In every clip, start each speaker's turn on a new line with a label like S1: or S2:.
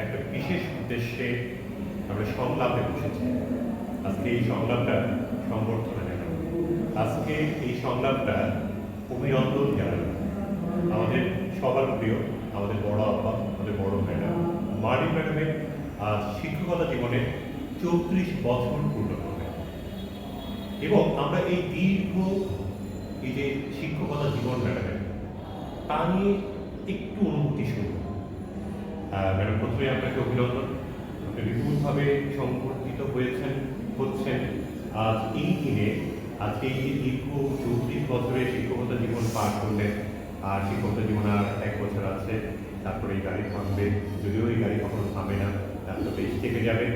S1: একটা বিশেষ উদ্দেশ্যে আমরা সংলাপে বসেছি। আজকে এই সংলাপটা সংবর্ধনা জানাব। আজকে এই সংলাপটা অভিনন্দন জানাব। আমাদের সবার প্রিয়, আমাদের বড় আব্বা, আমাদের বড় ম্যাডাম মারি ম্যাডামের শিক্ষকতা জীবনে চৌত্রিশ বছর পূর্ণ হবে। এবং আমরা এই দীর্ঘ এই যে শিক্ষকতা জীবন ম্যাডামের, তা নিয়ে একটু অনুভূতি শুরু ম্যাডাম প্রথমে আপনাকে অভিনন্দন। আপনি বিপুলভাবে সংবর্ধিত হয়েছেন হচ্ছেন। আজ এই দিনে আজকে এই যে দীর্ঘ চৌত্রিশ বছরের শিক্ষকতা জীবন পার করলেন আর শিক্ষকতা জীবন আর এক বছর আছে তারপরে এই গাড়ি থামবে। যদিও এই গাড়ি কখনো থামে না তারপরে বেশ থেকে যাবে।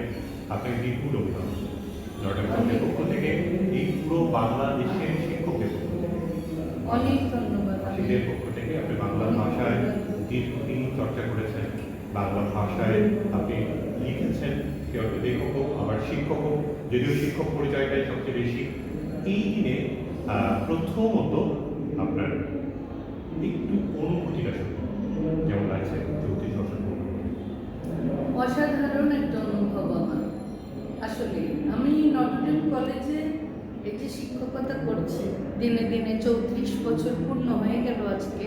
S1: আপনাকে বিপুল অভিনন্দন। কলেজের পক্ষ থেকে এই পুরো বাংলাদেশের শিক্ষকদের পক্ষ থেকে।
S2: অনেক ধন্যবাদ।
S1: পক্ষ থেকে আপনি বাংলা ভাষায় দীর্ঘদিন চর্চা করেছেন বাংলা ভাষায় আপনি লিখেছেন, কেউ একটু লেখকও আবার শিক্ষকও যদিও শিক্ষক পরিচয়টাই সবচেয়ে বেশি, এই দিনে প্রথমত আপনার একটু অনুভূতিটা যেমন লাগছে? পূর্ণ করে।
S2: অসাধারণ একটা অনুভব আমার। আসলে, আমি নটরডেম কলেজে যে শিক্ষকতা করছি। দিনে দিনে চৌত্রিশ বছর পূর্ণ হয়ে গেল আজকে।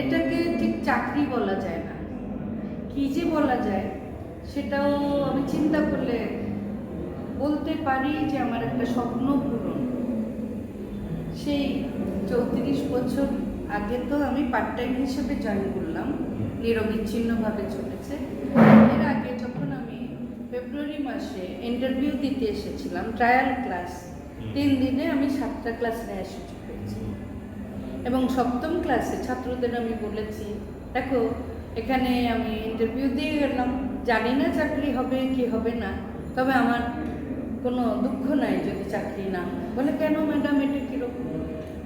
S2: এটাকে ঠিক চাকরি বলা যায় না। কি যে বলা যায়, সেটাও আমি চিন্তা করলে বলতে পারি যে আমার একটা স্বপ্ন পূরণ। সেই চৌত্রিশ বছর আগে তো আমি পার্ট টাইম হিসেবে জয়েন করলাম, নিরবিচ্ছিন্নভাবে চলেছে। এর আগে যখন আমি ফেব্রুয়ারি মাসে ইন্টারভিউ দিতে এসেছিলাম ট্রায়াল ক্লাস তিন দিনে আমি সাতটা ক্লাস নেওয়ার সুযোগ পেয়েছি। এবং সপ্তম ক্লাসে ছাত্রদের আমি বলেছি, দেখো এখানে আমি ইন্টারভিউ দিয়ে গেলাম। জানি না চাকরি হবে কি হবে না, তবে আমার কোনো দুঃখ নাই যদি চাকরি না। বলে, কেন ম্যাডাম এটা কীরকম?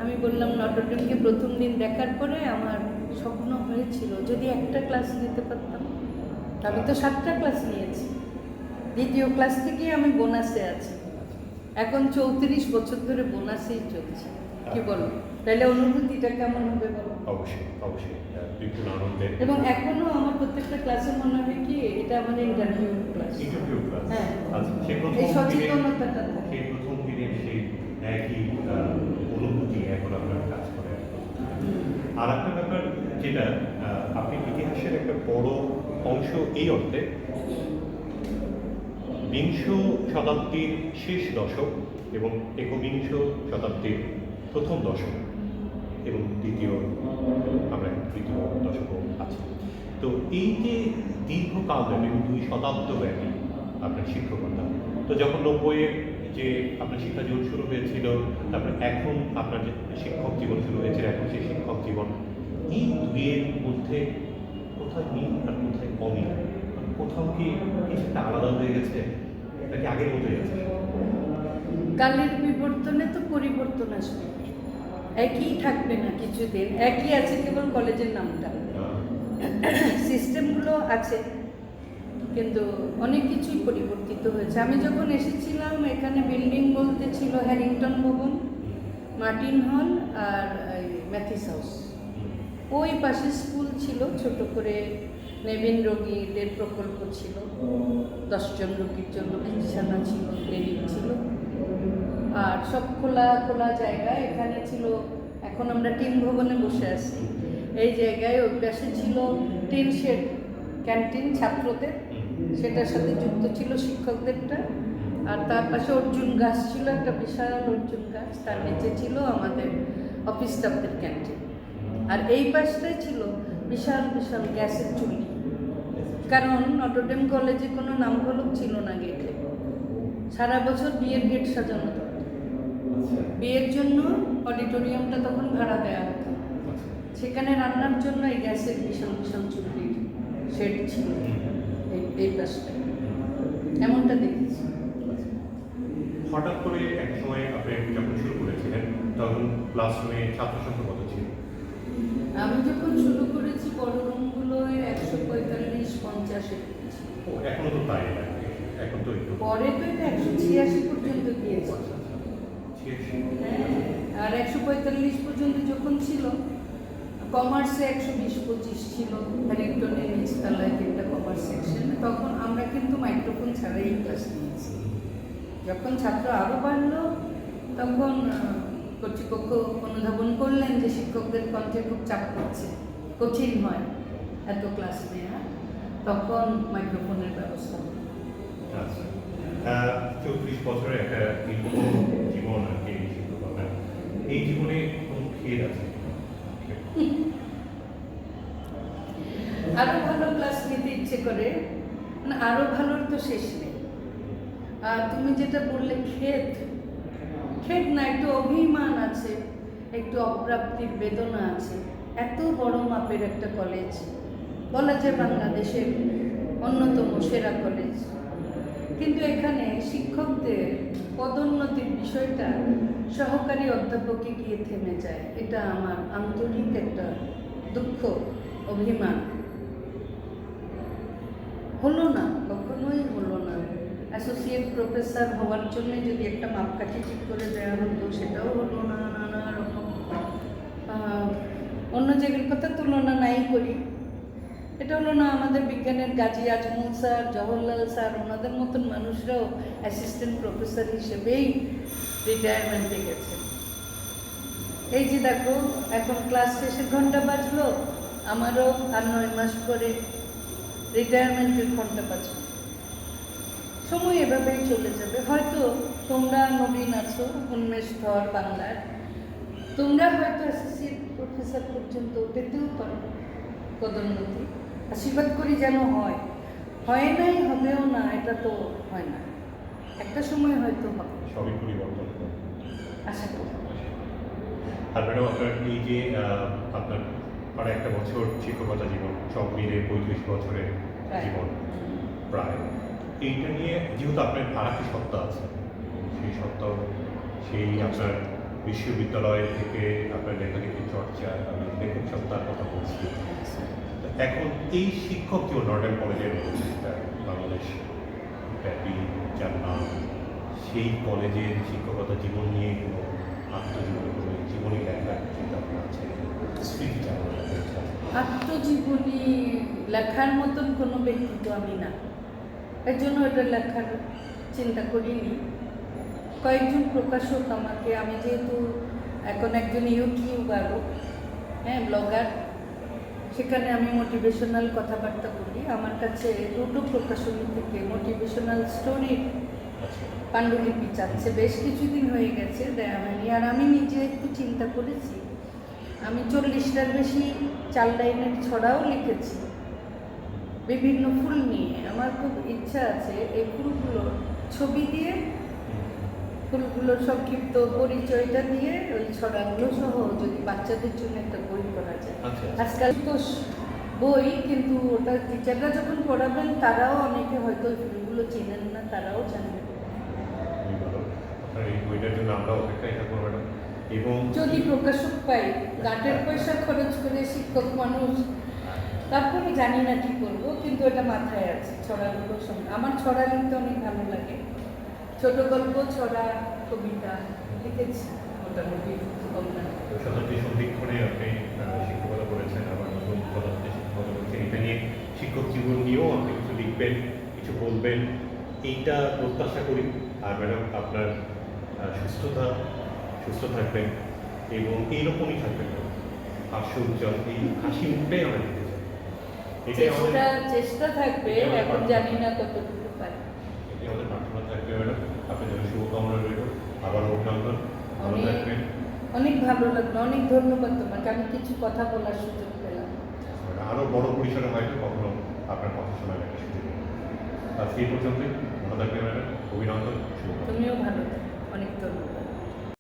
S2: আমি বললাম নটরডেমকে প্রথম দিন দেখার পরে আমার স্বপ্ন হয়েছিল যদি একটা ক্লাস নিতে পারতাম। আমি তো সাতটা ক্লাস নিয়েছি। দ্বিতীয় ক্লাস থেকে আমি বোনাসে আছি। এখন চৌত্রিশ বছর ধরে বোনাসেই চলছে। কি বলো? তাহলে অনুভূতিটা কেমন হবে বলো?
S1: অবশ্যই অবশ্যই। বিপুল আনন্দের
S2: এবং এখনও আমার প্রত্যেকটা ক্লাসে মনে হয় কি এটা আমার ইন্টারভিউ ক্লাস
S1: ইন্টারভিউ ক্লাস
S2: হ্যাঁ।
S1: আচ্ছা প্রথম
S2: এই সচেতনতাটা
S1: সেই প্রথম দিনের সেই একই অনুভূতি এখন আপনার কাজ করে আর একটা ব্যাপার যেটা আপনি ইতিহাসের একটা বড় অংশ এই অর্থে বিংশ শতাব্দীর শেষ দশক এবং একবিংশ শতাব্দীর প্রথম দশক এবং দ্বিতীয়, আমরা তৃতীয় দশকও আছি। তো এই যে দীর্ঘকাল ব্যাপী দুই শতাব্দ ব্যাপী আপনার শিক্ষকতা, তো যখন নব্বইয়ের যে আপনার শিক্ষা জীবন শুরু হয়েছিল, তারপরে এখন আপনার যে শিক্ষক জীবন শুরু হয়েছে এখন সেই শিক্ষক জীবন, এই দুইয়ের মধ্যে কোথায় মিল আর কোথায় অমিল? কোথাও কি কিছুটা আলাদা হয়ে গেছে, নাকি আগের মতোই আছে?
S2: কালের বিবর্তনে তো পরিবর্তন আসবে। একই থাকবে না কিছুদিন, একই আছে কেবল কলেজের নামটা। সিস্টেমগুলো আছে, কিন্তু অনেক কিছুই পরিবর্তিত হয়েছে। আমি যখন এসেছিলাম, এখানে বিল্ডিং বলতে ছিল হ্যারিংটন ভবন, মার্টিন হল আর ম্যাথিস হাউস। ওই পাশে স্কুল ছিল, ছোট করে নেভিন রোগীদের প্রকল্প ছিল। দশজন রোগীর জন্য বিছানা ছিল, ক্লিনিক ছিল। আর সব খোলা খোলা জায়গা। এখানে ছিল, এখন আমরা টিম ভবনে বসে আছি। এই জায়গায় অভ্যাসে ছিল টিন শেড, ক্যান্টিন ছাত্রদের। সেটার সাথে যুক্ত ছিল শিক্ষকদেরটা। আর তার পাশে অর্জুন গাছ ছিল, একটা বিশাল অর্জুন গাছ। তার নিচে ছিল আমাদের অফিস স্টাফদের ক্যান্টিন। আর এই পাশটাই ছিল বিশাল বিশাল গ্যাসের চুল্লি কারণ নটরডেম কলেজে কোনো নাম ফলক ছিল না গেটে। সারা বছর বিয়ের গেট সাজানো থাকতো। বিয়ের জন্য অডিটোরিয়ামটা তখন ভাড়া দেওয়া হতো। সেখানে রান্নার জন্য এই গ্যাসের বিশাল বিশাল চুল্লির শেড ছিল। এই এই পাশটা এমনটা দেখেছি।
S1: হঠাৎ করে এক সময় আপনি যখন শুরু করেছিলেন তখন ক্লাসরুমে ছাত্র সংখ্যা কত ছিল?
S2: আমি যখন শুরু করেছি বড় রুমগুলোয় একশো পঁয়তাল্লিশ পঞ্চাশে
S1: ও এখনও তো তাই এখন তো
S2: পরে তো এটা একশো ছিয়াশি পর্যন্ত গিয়েছে হ্যাঁ আর একশো পঁয়তাল্লিশ পর্যন্ত যখন ছিল কমার্সে একশো বিশ পঁচিশ ছিল হ্যারিংটনের নিচতলায় তিনটা ছাড়া এই ক্লাস নিয়েছি। যখন ছাত্র আরও বাড়লো তখন কর্তৃপক্ষ অনুধাবন করলেন যে শিক্ষকদের কণ্ঠে খুব চাপ পড়ছে। কঠিন হয় এত ক্লাস নেওয়া তখন মাইক্রোফোনের ব্যবস্থা।
S1: আচ্ছা। চৌত্রিশ বছরের একটা দীর্ঘ জীবন আর কি এই জীবনে কোন খেদ আছে
S2: আরও ভালো ক্লাস নিতে ইচ্ছে করে না আরও ভালোর তো শেষ নেই। আর তুমি যেটা বললে ক্ষেত ক্ষেত না একটু অভিমান আছে একটু অপ্রাপ্তির বেদনা আছে। এত বড় মাপের একটা কলেজ। বলা যায় বাংলাদেশের অন্যতম সেরা কলেজ। কিন্তু এখানে শিক্ষকদের পদোন্নতির বিষয়টা সহকারী অধ্যাপকে গিয়ে থেমে যায়। এটা আমার আন্তরিক একটা দুঃখ, অভিমান। হলো না, কখনোই হলো না। অ্যাসোসিয়েট প্রফেসর হওয়ার জন্য যদি একটা মাপকাঠি ঠিক করে দেওয়া হতো, সেটাও হলো না, নানা রকম অন্য জায়গার কথা তুলনা নাই করি। এটা হলো না আমাদের বিজ্ঞানের গাজী আজমল স্যার, জওহরলাল স্যার, ওনাদের মতন মানুষরাও অ্যাসিস্ট্যান্ট প্রফেসর হিসেবেই রিটায়ারমেন্টে গেছে। এই যে দেখো, এখন ক্লাস শেষের ঘণ্টা বাজলো, আমারও আর নয় মাস পরে রিটায়ারমেন্টের ঘণ্টা বাজবে সময় এভাবেই চলে যাবে। হয়তো তোমরা নবীন আছো, উন্মেষ ধর বাংলার। তোমরা হয়তো অ্যাসোসিয়েট প্রফেসর পর্যন্ত পেতেও পারো, পদোন্নতি। আশীর্বাদ করি যেন হয়। হয় নাই হবেও না এটা তো হয় না। একটা সময় হয়তো হবে।
S1: সবই পরিবর্তন।
S2: আশা করি।
S1: আর ম্যাডাম আপনার এই যে আপনার আর একটা বছর শিক্ষকতা জীবন সব মিলে পঁয়ত্রিশ বছরের
S2: প্রায়।
S1: জীবন প্রায়। এইটা নিয়ে যেহেতু আপনার আর একটি সত্তা আছে সেই সত্তাও সেই আপনার বিশ্ববিদ্যালয় থেকে আপনার লেখালেখি চর্চা আমি লেখক সত্তার কথা বলছি। এখন এই শিক্ষক নর্ডেন কলেজের বাংলাদেশ ব্যাপী যার নাম। সেই কলেজের শিক্ষকতা জীবন নিয়ে কোনো আত্মজীবনী কোনো জীবনী লেখার চিন্তা ভাবনা আছে।
S2: আত্মজীবনী লেখার মতন কোনো ব্যক্তিত্ব আমি না। এর জন্য এটা লেখার চিন্তা করিনি। কয়েকজন প্রকাশক আমাকে, আমি যেহেতু এখন একজন ইউটিউবারও হ্যাঁ ব্লগার সেখানে আমি মোটিভেশনাল কথাবার্তা বলি। আমার কাছে দুটো প্রকাশনী থেকে মোটিভেশনাল স্টোরির
S1: আচ্ছা।
S2: পাণ্ডুলিপি চাচ্ছে। বেশ কিছুদিন হয়ে গেছে দেয়া হয়নি আর আমি নিজে একটু চিন্তা করেছি। আমি চল্লিশটার বেশি চার লাইনের ছড়াও লিখেছি। বিভিন্ন ফুল নিয়ে। আমার খুব ইচ্ছা আছে এই ফুলগুলো ছবি দিয়ে ফুলগুলোর সংক্ষিপ্ত পরিচয়টা দিয়ে ওই ছড়াগুলো সহ যদি বাচ্চাদের জন্য একটা বই করা যায়।
S1: আচ্ছা।
S2: আজকাল তো বই কিন্তু ওটা টিচাররা যখন পড়াবেন তারাও অনেকে হয়তো ফুলগুলো চেনেন না তারাও জানবেন
S1: খুবই ভালো আপনার এই বইটার জন্য আমরা অপেক্ষায় থাকব ম্যাডাম। এবং
S2: যদি প্রকাশক পাই গাঁটের পয়সা খরচ করে শিক্ষক মানুষ তারপরে জানি না কি করব কিন্তু এটা মাথায় আছে ছড়াগুলোর সঙ্গে। আমার ছড়া লিখতে অনেক ভালো লাগে। ছোট গল্প ছড়া কবিতা লিখেছি মোটামুটি কম না
S1: শতাব্দী সন্ধিক্ষণে আপনি শিক্ষকতা করেছেন আবার নতুন পদার্থে শিক্ষকতা করেছেন। এটা নিয়ে শিক্ষক জীবন নিয়েও আপনি কিছু লিখবেন কিছু বলবেন। এইটা প্রত্যাশা করি। আর ম্যাডাম আপনার সুস্থতা সুস্থ থাকবেন এবং এইরকমই থাকবেন। হাস্য উজ্জ্বল এই হাসি মুখটাই আমরা দেখতে চাই।
S2: চেষ্টা চেষ্টা থাকবে এখন জানি না কতটুকু পারি
S1: এটাই আমাদের প্রার্থনা থাকবে ম্যাডাম আপনার জন্য শুভকামনা রইল আবার অভিনন্দন ভালো
S2: অনেক-
S1: থাকবেন
S2: অনেক ভালো লাগল অনেক ধন্যবাদ তোমাকে আমি কিছু কথা বলার সুযোগ পেলাম।
S1: আরও বড় পরিসরে হয়তো কখনো আপনার কথা শোনার একটা সুযোগ। আজকে এই পর্যন্তই ভালো থাকবে ম্যাডাম অভিনন্দন
S2: তুমিও ভালো অনেক ধন্যবাদ।